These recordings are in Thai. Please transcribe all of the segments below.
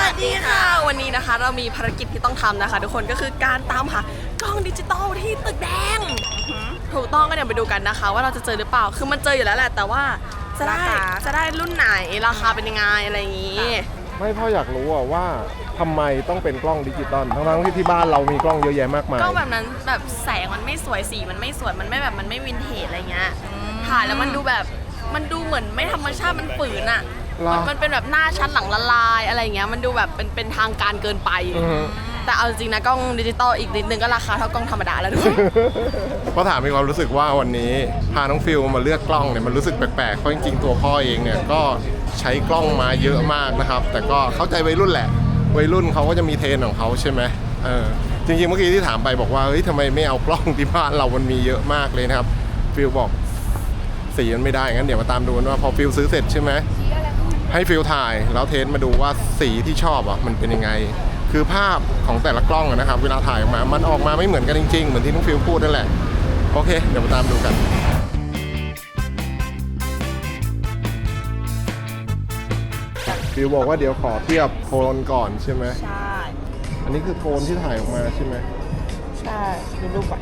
วัสดีค่ะ วันนี้นะคะ เรามีภารกิจที่ต้องทำนะคะ ทุกคนก็คือการตามหากล้องดิจิตอลที่ตึกแดง ถูกต้องก็เดี๋ยวไปดูกันนะคะ ว่าเราจะเจอหรือเปล่า คือมันเจออยู่แล้วแหละ แต่ว่าจะได้ราคา จะได้รุ่นไหนราคาเป็นยังไงอะไรอย่างนี้ ไม่พ่ออยากรู้อะว่าทำไมต้องเป็นกล้องดิจิตอลทั้งๆที่ที่บ้านเรามีกล้องเยอะแยะมากมายกล้องแบบนั้นแบบแสงมันไม่สวยสีมันไม่สวยมันไม่แบบมันไม่วินเทจอะไรเงี้ยถ่ายแล้วมันดูแบบมันดูเหมือนไม่ธรรมชาติมันฝืนอะเหรอมันมันเป็นแบบหน้าชั้นหลังละลายอะไรเงี้ยมันดูแบบเป็นเป็นทางการเกินไป อือฮึ แต่เอาจริงนะกล้องดิจิตอลอีกนิดนึงก็ราคาเท่ากล้องธรรมดาแล้วด้วย พ่อถามมีความรู้สึกว่าวันนี้พาน้องฟิลมาเลือกกล้องเนี่ยมันรู้สึกแปลกๆเพราะจริงๆตัวพ่อเองเนี่ยก็ใช้กล้องมาเยอะมากนะครับ แต่ก็เข้าใจวัยรุ่นแหละ วัยรุ่นเขาก็จะมีเทรนด์ของเขาใช่ไหมเออจริงๆเมื่อกี้ที่ถามไปบอกว่าเฮ้ยทำไมไม่เอากล้องที่บ้านเรามันมีเยอะมากเลยนะครับฟิลบอกสีมันไม่ได้งั้นเดี๋ยวมาตามดูกันว่าพอฟิลซื้อเสร็จใช่ไหมให้ฟิลถ่ายแล้วเทสมาดูว่าสีที่ชอบอะมันเป็นยังไง คือภาพของแต่ละกล้องอะนะครับ เวลาถ่ายออกมา มันออกมาไม่เหมือนกันจริงๆ เหมือนที่น้องฟิลพูดนั่นแหละ โอเค เดี๋ยวมาตามดูกันฟิลบอกว่าเดี๋ยวขอเทียบโทนก่อนใช่ไหมใช่ อันนี้คือโทนที่ถ่ายออกมาใช่ไหมใช่ดูรูปก่อน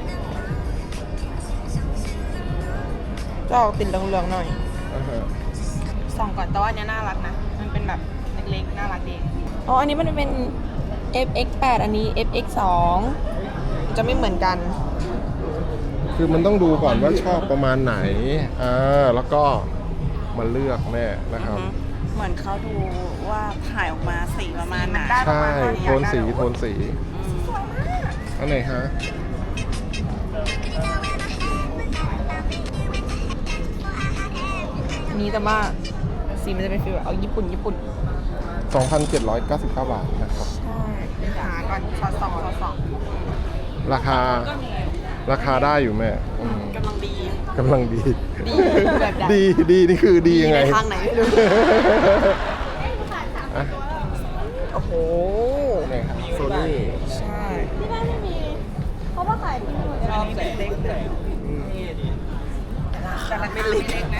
จะออกติดเหลืองๆหน่อยอ่าฮะ ส่องก่อนแต่ว่าอันเนี้ยน่ารักนะ มันเป็นแบบเล็กๆ น่ารักดีอ๋อ อันนี้มันเป็น FX8 อันนี้ FX2 จะไม่เหมือนกัน คือมันต้องดูก่อนว่าชอบประมาณไหนอ่าแล้วก็มาเลือกแม่นะครับ เหมือนเขาดูว่าถ่ายออกมาสีประมาณไหนได้ใช่ โทนสี โทนสีอันไหนฮะอันนี้แต่ว่า สีมันจะเป็นฟีลแบบเอาญี่ปุ่นญี่ปุ่น2,799 บาทนะครับ ใช่หาก่อนสอดส่องสอดส่องราคาราคาได้อยู่แม่อืมกำลังดี กำลังดี ดีแบบใด ดีดีนี่คือดียังไง ในทางไหนไม่รู้ อะโอ้โหนี่ครับโซนี่ใช่ชอบสีเล็กเลยแต่ราคาไม่เล็กนะ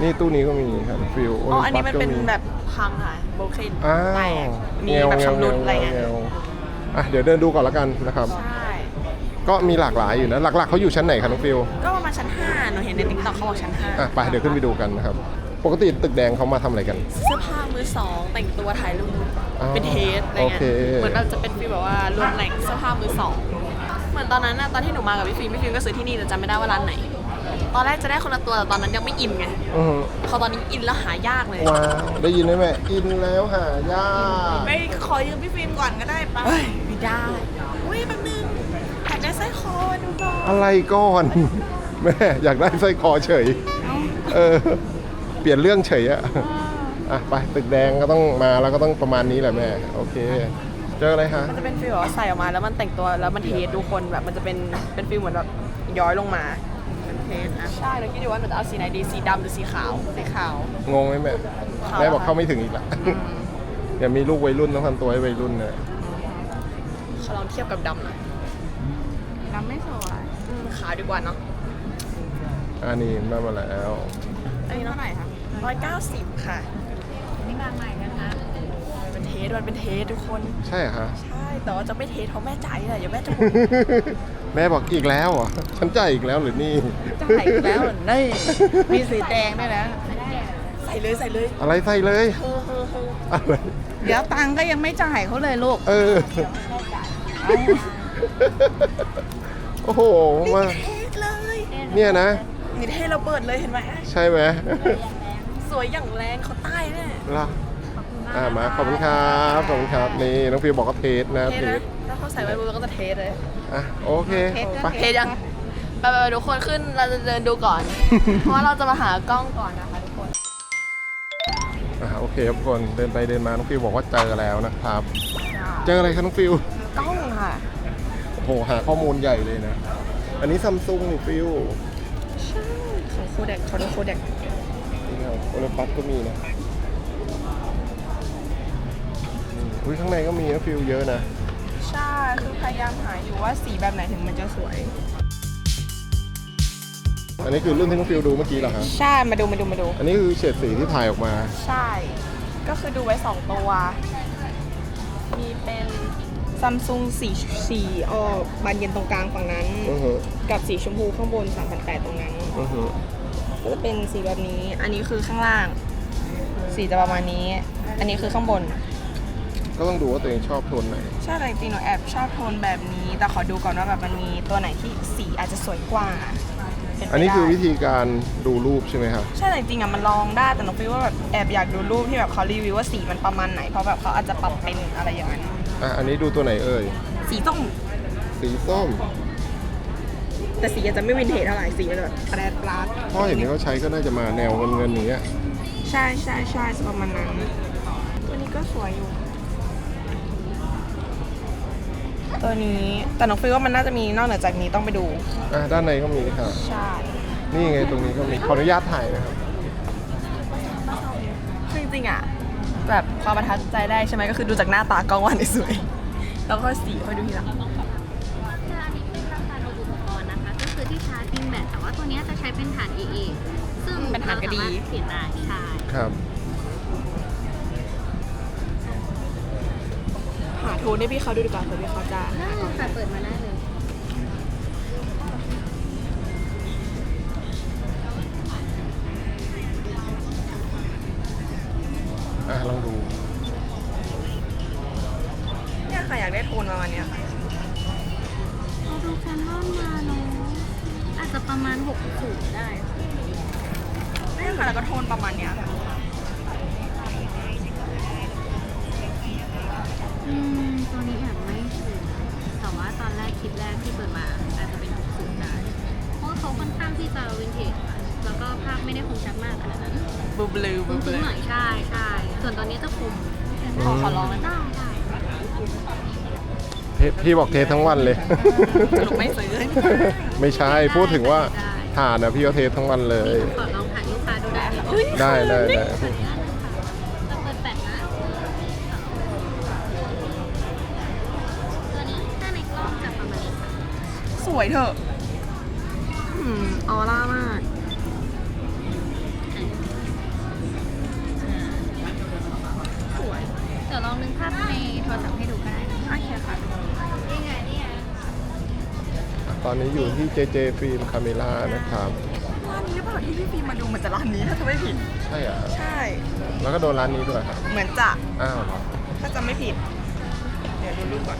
นี่ตู้นี้ก็มีครับฟิลอ๋อ อันนี้มันเป็นแบบพังค่ะโบเคนอ้าแตวกมีแบบชำรุดอะไรเงี้ยแงวอะเดี๋ยวเดินดูก่อนละกันนะครับ ใช่ ก็มีหลากหลายอยู่นะหลักๆเขาอยู่ชั้นไหนครับน้องฟิลก็ประมาณชั้น5หนูเห็นในติ๊กต็อกเขาบอกชั้นอะไปเดี๋ยวขึ้นไปดูกันนะครับ ปกติตึกแดงเขามาทำอะไรกัน5เสื้อผ้ามือสองแต่งตัวถ่ายรูปอ๋อเป็นเทสอะไรโอเงี้เคยเหมือนแบบจะเป็นฟีลแบบว่ารวมแหล่งเสื้อผ้ามือสองเหมือนตอนนั้นน่ะตอนที่หนูมากับพี่ฟิล์มพี่ฟิล์มก็ซื้อที่นี่แต่จำไม่ได้ว่าร้านไหน ตอนแรกจะได้คนละตัวแต่ตอนนั้นยังไม่อินไงอือฮึพอตอนนี้อินแล้วหายากเลยว้าวได้ยินไหมแม่อินแล้วหายากไปขอยืมพี่ฟิล์มก่อนก็ได้ปะเฮ้ยไม่ได้อุ้ยแป๊บนึงอยากได้สร้อยคอดูก่อนอะไรก่อน แม่อยากได้สร้อยคอเฉย เออ เปลี่ยนเรื่องเฉยอะอะไปตึกแดงก็ต้องมาแล้วก็ต้องประมาณนี้แหละแม่ โอเค เจออะไรฮะ มันจะเป็นฟีลแบบว่าใส่ออกมาแล้วมันแต่งตัวแล้วมันเทสดูคนแบบมันจะเป็นเป็นฟีลเหมือนแบบย้อยลงมา เป็นเทสนะใช่แล้วคิดดูว่ามันจะเอาสีไหนดีสีดำหรือสีขาวสีขาว งงไหมแม่ขาวแม่บอกเข้าไม่ถึงอีกละอย่ามีลูกวัยรุ่นต้องทำตัวให้วัยรุ่นนะเขาลองเทียบกับดำหน่อยน้ำไม่สวยอืมขาวดีกว่าเนาะอันนี้มามาแล้วอันนี้เท่าเท่าไหไหร่ร่คะร้อยเก้าสิบค่ะนี่งานใหม่นะคะมันเป็นเทสมันเป็นเทสทุกคน ใช่เหรอคะใช่แต่ว่าจะไม่เทสเพราะแม่จ่ายนี่แหละอย่าแม่จะบ่น แม่บอกอีกแล้วเหรอฉันจ่ายอีกแล้วหรือนี่จ่ายอีกแล้วเหรอนี่มีสีแดงด้วยนะ ใส่เลยใส่เลย อะไรใส่เลยเฮ้อเฮ้อเฮ้ออะไรเดี๋ยวตังค์ก็ยังไม่จ่ายเขาเลยลูก เออโอ้โหมาเทสเลยเนี่ยนะนี่เทสเราเปิดเลยเห็นไหมใช่ไหมสวยอย่างแรงเขาใต้เนี่ยล่ะอ่ามาขอบคุณครับขอบคุณครับนี่น้องฟิวบอกก็เทสนะเทเทสสนะถ้าเขาใส่ไว้บนเราก็จะเทสเลย อะโอเคเทสไป เทสยังไปไปไปทุกคนขึ้นเราจะเดินดูก่อน เพราะว่าเราจะมาหากล้องก่อนนะคะทุกคน อะโอเคครับทุกคนเดินไปเดินมาน้องฟิวบอกว่าเจอแล้วนะครับ เจออะไรครับน้องฟิวกล้องค่ะ โอ้โหหาข้อมูลใหญ่เลยนะ อันนี้ซัมซุงนี่ฟิวใช่ของโคเด็กเขาดูโคเด็กนี่ครับโอลิมปัสก็มีนะอืมอุ้ยข้างในก็มีนะฟิวเยอะนะ ใช่ คือพยายามหาอยู่ว่าสีแบบไหนถึงมันจะสวย อันนี้คือรุ่นที่น้องฟิวดูเมื่อกี้เหรอฮะใช่ มาดูมาดูมาดู อันนี้คือเฉดสีที่ถ่ายออกมา ใช่ ก็คือดูไว้สองตัว มีเป็นซัมซุงสีสีออกบานเย็นตรงกลางฝั่งนั้น อือฮึกับสีชมพูข้างบน3,800ตรงนั้น อือฮึก็จะเป็นสีแบบนี้ อันนี้คือข้างล่าง สีจะประมาณนี้ อันนี้คือข้างบน ก็ต้องดูว่าตัวเองชอบโทนไหน ใช่แต่จริงๆหนูแอบชอบโทนแบบนี้ แต่ขอดูก่อนว่าแบบมันมีตัวไหนที่สีอาจจะสวยกว่าเป็ไปอันนี้คือได้วิธีการดูรูปใช่ไหมครับใช่แต่จริงๆอะมันลองได้แต่หนูคิดว่าแบบแอบอยากดูรูปที่แบบเขารีวิวว่าสีมันประมาณไหนเพราะแบบเขาอาจจะปรับเป็นอะไรอย่างนั้นอะอันนี้ดูตัวไหนเอ่ย สีส้มสีส้มแต่สีอาจจะไม่วินเทจเท่าไหร่สีมันจะแบบแปรปลาดเพราะเห็นที่เขาใช้ก็น่าจะมาแนวเงินเงินๆอย่างเงี้ย ใช่ใช่ใช่จะประมาณนั้นตัวนี้ก็สวยอยู่ ตัวนี้ แต่หนูคิดว่ามันน่าจะมีนอกเหนือจากนี้ต้องไปดู อะด้านในก็มีค่ะ ใช่ นี่ไงตรงนี้ก็มีขออนุญาตถ่ายนะครับคือจริงๆอะ แบบความประทับใจได้ใช่ไหมก็คือดูจากหน้าตากล้องว่าไหนสวยแล้วก็สีค่อยดูทีหลัง จะอันนี้เป็นราคาโดยอุปกรณ์นะคะ ก็คือที่ชาร์จพิมแบตแต่ว่าตัวเนี้ยจะใช้เป็นฐาน AA ซึ่งเป็นฐานกระดี เรสมรถเปลี่ยนได้ใช่ ครับ หาโทนให้พี่เขาดูดีกว่าเผื่อพี่เขาจะได้ค่ะเปิดมาได้เลยอะลองดู เนี่ยค่ะอยากได้โทนประมาณเนี้ยค่ะเราดูแคนนอนมาเนาะอาจจะประมาณ60ได้ค่ะเนี่ยค่ะแล้วก็โทนประมาณเนี้ยค่ะ อืมตัวนี้แอบไม่ถูกแต่ว่าตอนแรกคลิปแรกที่เปิดมาอาจจะเป็น60ได้ เพราะว่าเขาค่อนข้างที่จะวินเทจค่ะแล้วก็ภาพไม่ได้คมชัดมากขนาดนั้นบูบลูบูคุ้บลูมๆหน่อยใช่ใช่ส่วนตัวนี้จะคุมขอขอลองกันได้ได้เทพี่บอกเทสทั้งวันเลย สรุปไม่ซื้อ ไม่ใช่พูดถึงว่าฐานนะพี่ก็เทสทั้งวันเลย ขอลองถ่ายลูกค้าดูได้ไหมได้ได้ได้ขออนุญาตนะ วยเถอะอืมออร่ามาก สวย เดี๋ยวลองนึกภาพในโทรศัพท์ให้ดูก็ได้นะโอเคค่ะนี่ไงนี่ไงตอนนี้อยู่ที่ JJ Film Camera นะครับ ร้านนี้หรือเปล่าที่พี่ฟิล์มมาดูเหมือนจะร้านนี้ถ้าจะไม่ผิด ใช่เหรอะ ใช่ แล้วก็โดนร้านนี้ด้วยครับ เหมือนจะ อ้าวเหรอ ถ้าจะไม่ผิด เดี๋ยวดูรูปก่อน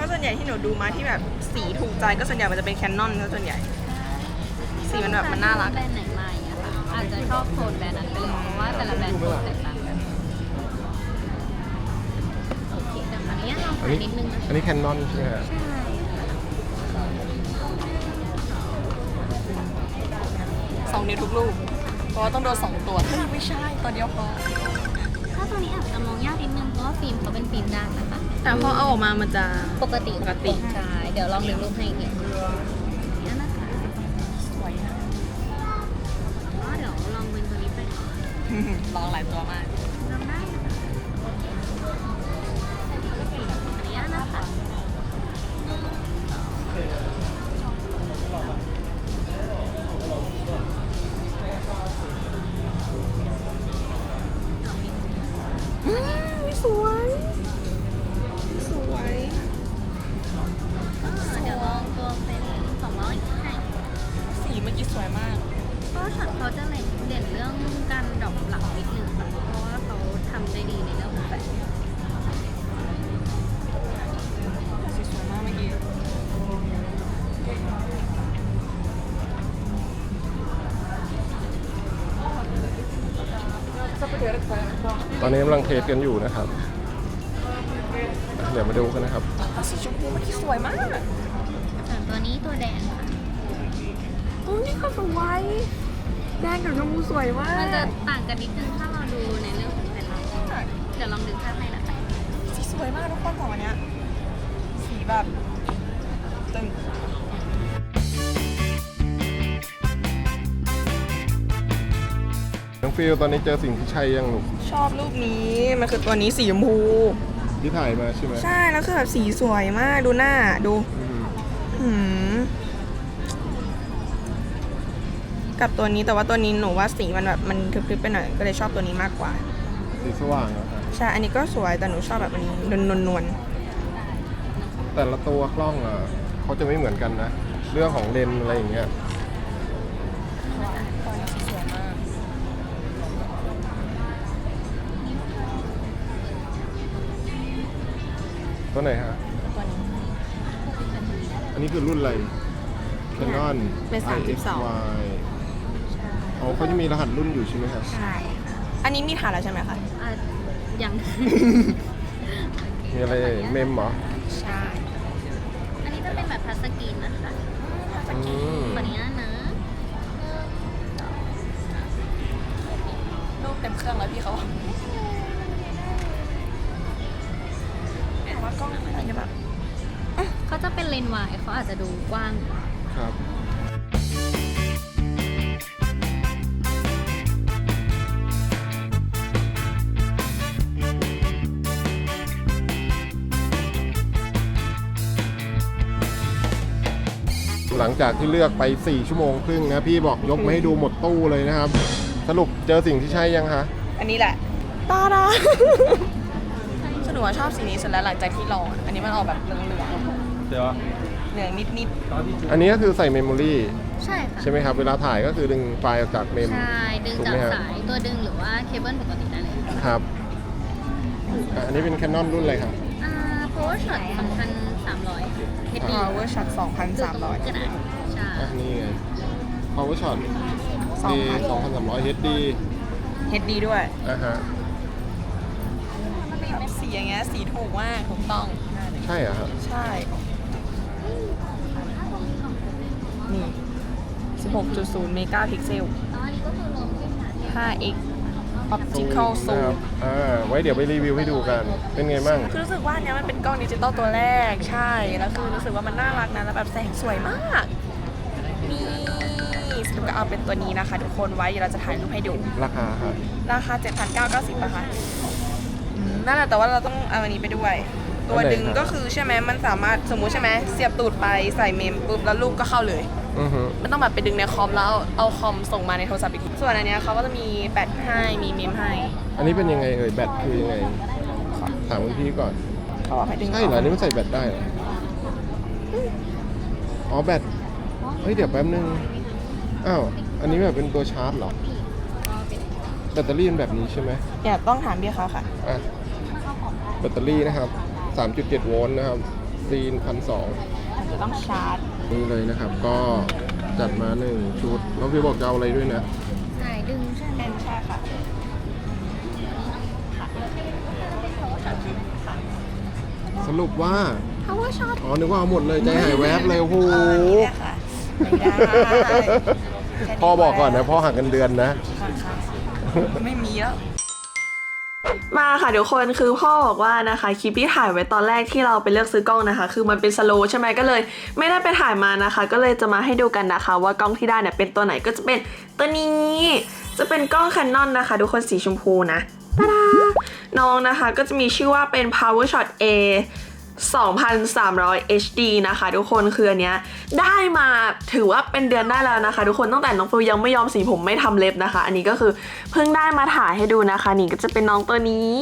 เพราะส่วนใหญ่ที่หนูดูมาที่แบบสีถูกใจก็ส่วนใหญ่มันจะเป็นแคนนอนซะส่วนใหญ่ สีมันแบบมันน่ารัก แบรนด์ไหนมาอย่างเงี้ยค่ะอาจจะชอบโทนแบรนด์นั้นไปเลยเพราะว่าแต่ละแบรนด์โทนแตกต่างกันโอเคแต่คราวนี้ลองอันถ่ายนี้นิดนึงนะอันนี้แคนนอนใช่ไหมฮะใช่ค่ะสองนิ้วทุกลูก เพราะว่าต้องโดนสองตัวเฮ้ยไม่ใช่ตัวเดียวพอ ถ้าตัวนี้อาจจะมองยากนิดนึงเพราะว่าฟิล์มเขาเป็นฟิล์มด้านนะคะ แต่พอเอาออกมามันจะปกติปกติใช่เดี๋ยวลองดึงรูปให้อีกทีนี่นะคะสวยนะก็เดี๋ยวลองเป็นตัวนี้ไปก่อนลองหลายตัวมาก สีเมื่อกี้สวยมาก ก็ช็อตเขาจะเด่นเด่นเรื่องการดอกหลังนิดนึงค่ะเพราะว่าเขาทำได้ดีในเรื่องของแบสบีสวยมากเมื่อกี้ตอนนี้กำลังเทสกันอยู่นะครับ เดี๋ยวมาดูกันนะครับ สีชมพูเมื่อกี้สวยมากส่วนตัวนี้ตัวแดงค่ะ โอ้นี่ก็สวยแดงกับชมพูสวยมามันจะกต่างกันนิดนึงถ้าเราดูในเรื่องของแผ่นหลังเดี๋ยวลองดึงภาพให้นะคะสีสวยมากทุกคนสองอันเนี้ยสีแบบตึงน้องฟิลตอนนี้เจอสิ่งที่ใช่ยังลูกชอบรูปนี้มันคือตัวนี้สีชมพูที่ถ่ายมาใช่ไหมใช่แล้วคือแบบสีสวยมากดูหน้าดูอืม กับตัวนี้แต่ว่าตัวนี้หนูว่าสีมันแบบมันทึบๆไปหน่อยก็เลยชอบตัวนี้มากกว่า สีสว่างอะครับใช่ อันนี้ก็สวยแต่หนูชอบแบบอันนี้นวลนวลแต่ละตัวกล้องอะเขาจะไม่เหมือนกันนะ เรื่องของเลนส์อะไรอย่างเงี้ยตัวไหนฮะอันนี้คือรุ่นอะไร Canon เป็น IXY 32 อ๋อเขาจะมีรหัสรุ่นอยู่ใช่ไหมครับ ใช่ค่ะอันนี้มีฐานแล้วใช่ไหมคะ อะยังมีอะไรเอ่ยเมมเหรอใช่อันนี้จะเป็นแบบทัชสกรีนนะคะอืมขออนุญาตนะรูปเต็มเครื่องแล้วพี่เขาบอกแต่ว่ากล้องอะไรจะแบบเขาจะเป็นเลนส์วายเขาอาจจะดูกว้างกว่าครับ หลังจากที่เลือกไป 4 ชั่วโมงครึ่งนะพี่บอกยกมาให้ดูหมดตู้เลยนะครับ สรุปเจอสิ่งที่ใช่ยังคะอันนี้แหละตาดาสนุกว่าชอบสีนี้สุดแล้วหลังจากที่ลองอะอันนี้มันออกแบบเหลืองเดี๋ยวๆเหลืองนิดอันนี้ก็คือใส่เมมโมรี่ใช่ค่ะ ใช่ไหมครับ เวลาถ่ายก็คือดึงไฟล์ออกจากเมม ใช่ ดึงถูกจากไหมครับสายตัวดึงหรือว่าเคเบิลปกติได้เลยครับอะอันนี้เป็น Canon รุ่นอะไรครับ อ่า power shot 2,300 HD อ่าเวอร์ชันคือตรงนี้ก็ 2,300ได้ใช่อะนี่ไง Power Shot D 2,300 HD HD ด้วยอะฮะๆสีอย่างเงี้ยสีถูกมากถูกต้อง ใช่เหรอะครับใช่ นี่ 16.0 เมกะพิกเซลแล้วอันนี้ก็คือรวมที่ขาที่ 5x optical นะ zoom ครับอ่าไว้เดี๋ยวไปรีวิวให้ดูกัน เป็นไงบ้าง คือรู้สึกว่าอันเนี้ยมันเป็นกล้องดิจิตอลตัวแรกใช่ แล้วคือรู้สึกว่ามันน่ารักนะแล้วแบบแสงสวยมากนี่สรุปก็เอาเป็นตัวนี้นะคะ ทุกคนไว้เดี๋ยวเราจะถ่ายรูปให้ดู ราคาครับราคา 7,990นะคะอืมนั่นแหละแต่ว่าเราต้องเอาอันนี้ไปด้วย ตัวดึงก็คือใช่ไหมมันสามารถสมมุติใช่ไหมเสียบตูดไปใส่เมมปุ๊บแล้วรูปก็เข้าเลย อือฮึ ไม่ต้องแบบไปดึงในคอมแล้วเอาคอมส่งมาในโทรศัพท์อีกทีส่วนอันเนี้ยเขาก็จะมีแบตให้มีเมมให้อันนี้เป็นยังไงเอ่ยแบตคือยังไง ถามคุณพี่ก่อน เขาบอกให้ดึงใช่เหรออันนี้มันใส่แบตได้เหรออ๋อแบตเฮ้ยเดี๋ยวแป๊บนึงอ้าวอันนี้แบบเป็นตัวชาร์จเหรอแบตเตอรี่เป็นแบบนี้ใช่ไหมอย่าต้องถามพี่เขาค่ะ อะแบตเตอรี่นะครับ 3.7 โวลต์นะครับซีนพันสองอา จจะต้องชาร์จ นี่เลยนะครับก็จัดมาหนึ่งชุดน้องพี่บอกจะเอาอะไรด้วยนะ สายดึงใช่ไหมเป็นใช่ค่ะสรุปว่า power shot อ๋อนึกว่าเอาหมดเลยใจหายแวบเลยโอ้โหเนี่ยค่ะไม่ได้พ่อบอกก่อนนะพ่อหักเงินเดือนนะ ไม่มีแล้ว มาค่ะทุกคนคือพ่อบอกว่านะคะคลิปที่ถ่ายไว้ตอนแรกที่เราไปเลือกซื้อกล้องนะคะ คือมันเป็นสโลใช่ไหมก็เลย ไม่ได้ไปถ่ายมานะคะ ก็เลยจะมาให้ดูกันนะคะ ว่ากล้องที่ได้เนี่ยเป็นตัวไหนก็จะเป็นตัวนี้ จะเป็นกล้องคันนอนะคะ ทุกคนสีชมพูนะตาดาน้องนะคะก็จะมีชื่อว่าเป็น Power Shot A 2,300 HD นะคะ ทุกคนคืออันเนี้ยได้มาถือว่าเป็นเดือนได้แล้วนะคะ ทุกคนตั้งแต่น้องฟิวยังไม่ยอมสีผมไม่ทำเล็บนะคะ อันนี้ก็คือเพิ่งได้มาถ่ายให้ดูนะคะ นี่ก็จะเป็นน้องตัวนี้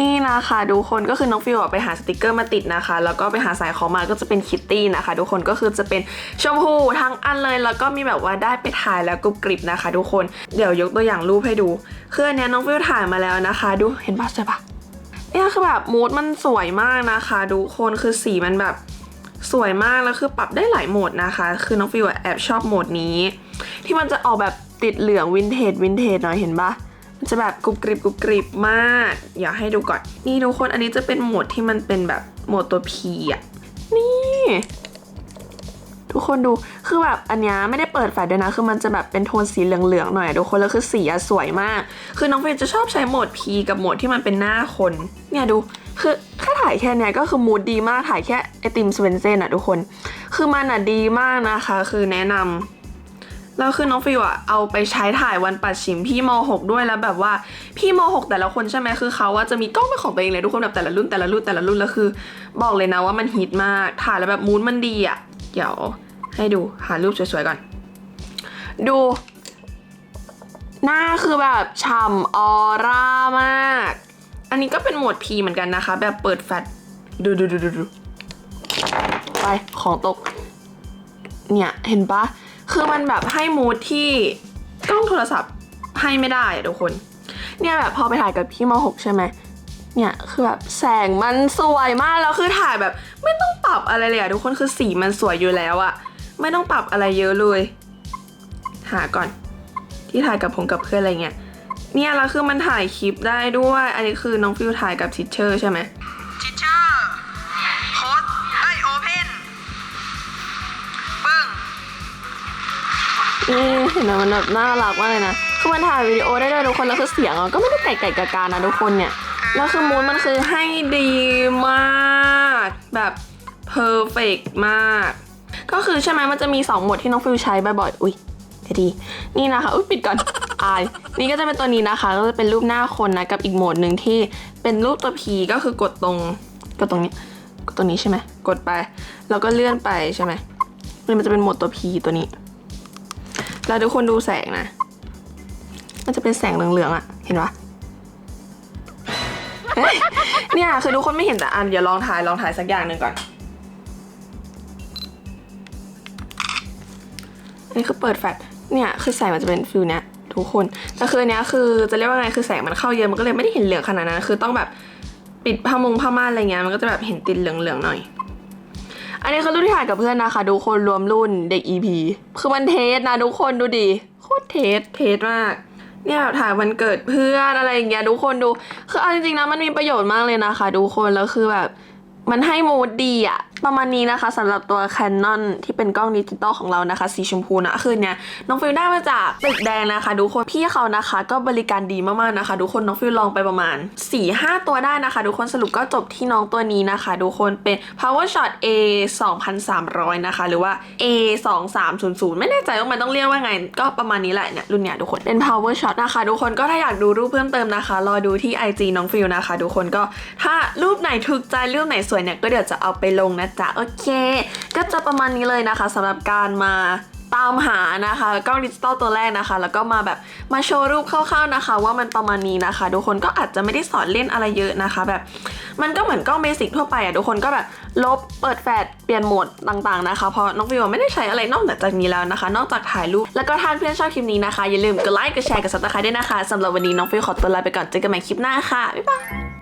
นี่นะคะทุกคนก็คือน้องฟิวไปหาสติกเกอร์มาติดนะคะ แล้วก็ไปหาสายของมาก็จะเป็นคิตตี้นะคะ ทุกคนก็คือจะเป็นชมพูทั้งอันเลย แล้วก็มีแบบว่าได้ไปถ่ายแล้วกรุบกริบนะคะ ทุกคนเดี๋ยวยกตัวอย่างรูปให้ดูคืออันเนี้ยน้องฟิวถ่ายมาแล้วนะคะ ดูเห็นปะใช่ปะ เนี่ยคือแบบมูดมันสวยมากนะคะทุกคนคือสีมันแบบสวยมากแล้วคือปรับได้หลายโหมดนะคะ คือน้องฟิวแอบชอบโหมดนี้ ที่มันจะออกแบบติดเหลืองวินเทจวินเทจหน่อยเห็นปะมันจะแบบกรุบกริบกรุบกริบมาก อยากให้ดูก่อน นี่ทุกคนอันนี้จะเป็นโหมดที่มันเป็นแบบโหมดตัว P อะนี่ ทุกคนดูคือแบบอันนี้ไม่ได้เปิดแฟลชด้วยนะ คือมันจะแบบเป็นโทนสีเหลืองๆหน่อยทุกคนแล้วคือสีอะสวยมาก คือน้องเฟรนจะชอบใช้โหมด P กับโหมดที่มันเป็นหน้าคนเนี่ยดูคือแค่ถ่ายแค่เนี้ยก็คือมูดดีมากถ่ายแค่ไอติมสเวนเซนอะทุกคน คือมันอะดีมากนะคะ คือแนะนำแล้วคือน้องฟิวอะเอาไปใช้ถ่ายวันปัดชิมพี่ม .6 ด้วยแล้วแบบว่าพี่ม .6 แต่ละคนใช่ไหมคือเขาว่าจะมีกล้องเป็นของตัวเองเลยทุกคนแบบแต่ละรุ่นแต่ละรุ่นแต่ละรุ่นแล้วคือ บอกเลยนะว่ามันฮิตมากถ่ายแล้วแบบมูดมันดีอะ เดี๋ยวให้ดูหารูปสวยๆก่อน ดู หน้าคือแบบฉ่ำออร่ามาก อันนี้ก็เป็นโหมด P เหมือนกันนะคะ แบบเปิดแฟลชดูดูดูดูดูไปของตก เนี่ยเห็นปะคือมันแบบให้มูดที่กล้องโทรศัพท์ให้ไม่ได้ทุกคน เนี่ยแบบพอไปถ่ายกับพี่มหกใช่ไหม เนี่ยคือแบบแสงมันสวยมากแล้วคือถ่ายแบบ ไม่ต้องปรับอะไรเลยอะทุกคนคือสีมันสวยอยู่แล้วอะไม่ต้องปรับอะไรเยอะเลย หาก่อน ที่ถ่ายกับผมกับเพื่อนอะไรเงี้ยเนี่ยแล้วคือมันถ่ายคลิปได้ด้วย อันนี้คือน้องฟิวถ่ายกับทิชเชอร์ใช่ไหมทิชเชอร์โค้ดไอโอเพนปึ้งนี่เห็นไหมมันแบบน่ารักมากเลยนะคือมันถ่ายวิดีโอได้ด้วยทุกคนแล้วคือเสียงอะก็ไม่ได้ไก่ไก่กากานะทุกคนเนี่ย แล้วคือมูดมันคือให้ดีมากแบบเพอร์เฟกมาก ก็คือใช่ไหมมันจะมี2โหมดที่น้องฟิวใช้บ่อยๆอุ้ยเดี๋ยวดี นี่นะคะอุ้ยปิดก่อนอายนี่ก็จะเป็นตัวนี้นะคะ ก็จะเป็นรูปหน้าคนนะกับอีกโหมดหนึ่งที่เป็นรูปตัว P ก็คือกดตรงกดตรงนี้กดตรงนี้ใช่ไหมกดไป แล้วก็เลื่อนไปใช่ไหมนี่มันจะเป็นโหมดตัว P ตัวนี้แล้วทุกคนดูแสงนะ มันจะเป็นแสงเหลืองๆอะเห็นปะ เนี่ยคือทุกคนไม่เห็นแต่อันเดี๋ยวลองถ่ายลองถ่ายสักอย่างหนึ่งก่อนอันนี้คือเปิดแฟลชเนี่ยคือแสงมันจะเป็นฟิลเนี้ยทุกคนแต่คืออันเนี้ยคือจะเรียกว่าไงคือแสงมันเข้าเยอะมันก็เลยไม่ได้เห็นเหลืองขนาดนั้นคือต้องแบบปิดผ้ามงผ้าม่านอะไรเงี้ยมันก็จะแบบเห็นติดเหลืองๆหน่อย อันนี้คือรุ่นที่ถ่ายกับเพื่อนนะคะทุกคนรวมรุ่นเด็ก EP คือมันเทสนะทุกคนดูดิโคตรเทสเทสมาก เนี่ยถ่ายวันเกิดเพื่อนอะไรอย่างเงี้ยทุกคนดู คือเอาจริงๆนะมันมีประโยชน์มากเลยนะคะทุกคนแล้วคือแบบ มันให้มูดดีอะ ประมาณนี้นะคะสำหรับตัว Canon ที่เป็นกล้องดิจิตอลของเรานะคะ สีชมพูนะคือเนี่ยน้องฟิลได้มาจากตึกแดงนะคะทุกคนพี่เขานะคะ ก็บริการดีมากๆนะคะทุกคนน้องฟิลลองไปประมาณ 4-5 ตัวได้นะคะทุกคนสรุปก็จบที่น้องตัวนี้นะคะทุกคนเป็น Power Shot A 2300นะคะหรือว่า A 2300ไม่แน่ใจว่ามันต้องเรียกว่าไง ก็ประมาณนี้แหละเนี่ยรุ่นเนี้ยทุกคนเป็น Power Shot นะคะทุกคนก็ถ้าอยากดูรูปเพิ่มเติมนะคะรอดูที่ IG น้องฟิลนะคะทุกคนก็ถ้ารูปไหนถูกใจรูปไหนสวยเนี่ยก็เดี๋ยวจะเอาไปลงนะจ๊ะ โอเค ก็จะประมาณนี้เลยนะคะสำหรับการมาตามหานะคะกล้องดิจิตอลตัวแรกนะคะ แล้วก็มาแบบมาโชว์รูปคร่าวๆนะคะ ว่ามันประมาณนี้นะคะ ทุกคนก็อาจจะไม่ได้สอนเล่นอะไรเยอะนะคะ แบบมันก็เหมือนกล้องเบสิกทั่วไปอะทุกคนก็แบบลบเปิดแฟลชเปลี่ยนโหมดต่างๆนะคะเพราะน้องฟิวไม่ได้ใช้อะไรนอกจากนี้แล้วนะคะ นอกจากถ่ายรูปแล้วก็ถ้าเพื่อนชอบคลิปนี้นะคะอย่าลืมกดไลค์กดแชร์กดซับสไครต์ด้วยนะคะสำหรับวันนี้น้องฟิวขอตัวลาไปก่อนเจอกันใหม่คลิปหน้าค่ะบ๊ายบาย